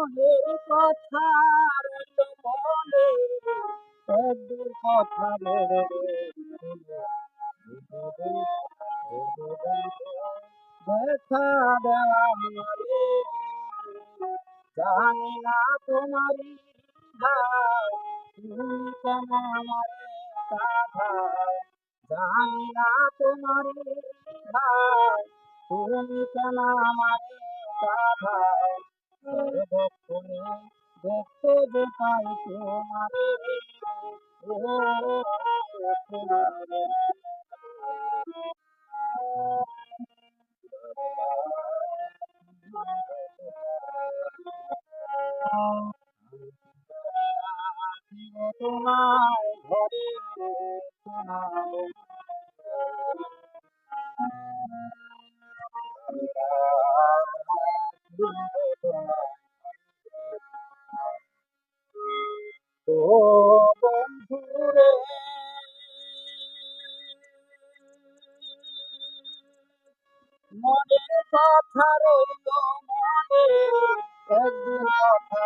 মোহের কথা রইল মনে একদিন কথা বলে দেখা দেওয়া মানে জানি না তোমারই ভাই তুমি কেন আমারে সাধায় জানি না তোমারই ভাই তুমি কেন আমারে সাধায় দেখতে যে তোমারে ঘরে শোনাবো মনের কথা রইল মনে একদিন কথা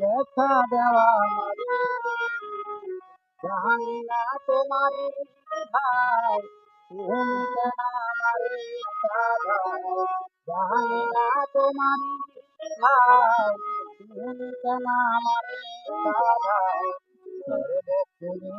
দেখা দেওয়া মানে জানি না তোমারই ভাই, তুমি কেন আমারে জানি না তোমারই ভাই, তুমি কেন আমারে সর্বক্ষণে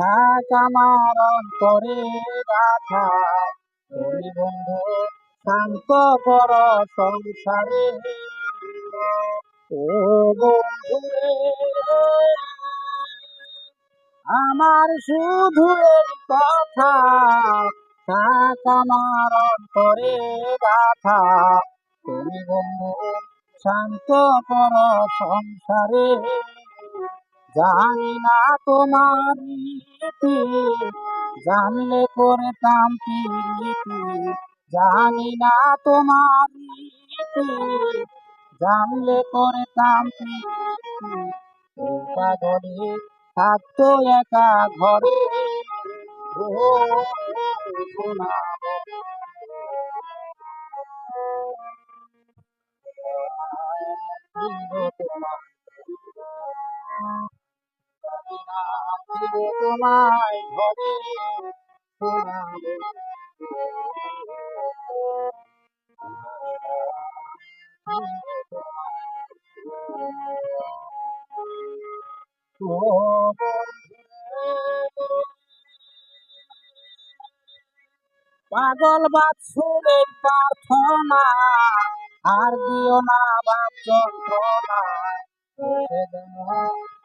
আমার অন্তরে রাখা তুমি বন্ধু, শান্ত কর সংসারে। ও বন্ধুরে আমার শুধু কথা। থাক আমার অন্তরে গাথা তুমি বন্ধু, শান্ত কর সংসারে। জানি না তোমার রীতি, জানলে করতাম প্রীতি। জানি না তোমার রীতি, জানলে করতাম প্রীতি। থাকতো একা ঘরে তোমায় ঘরে পাগল বাৎসুরের প্রার্থনা আর দিও না বাপ যন্ত্রণা।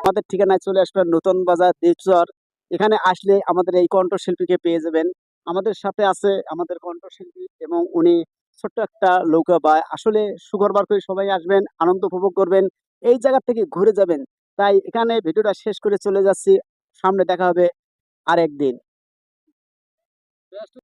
আমাদের ঠিকানায় চলে আসবেন নতুন বাজার দ্বীপচর এখানে আসলে আমাদের এই কণ্ঠশিল্পীকে পেয়ে যাবেন। আমাদের সাথে আছে আমাদের কণ্ঠশিল্পী এবং উনি ছোট্ট একটা নৌকা বা আসলে শুক্রবার করে সবাই আসবেন, আনন্দ উপভোগ করবেন, এই জায়গা থেকে ঘুরে যাবেন। তাই এখানে ভিডিওটা শেষ করে চলে যাচ্ছি। সামনে দেখা হবে আরেকদিন।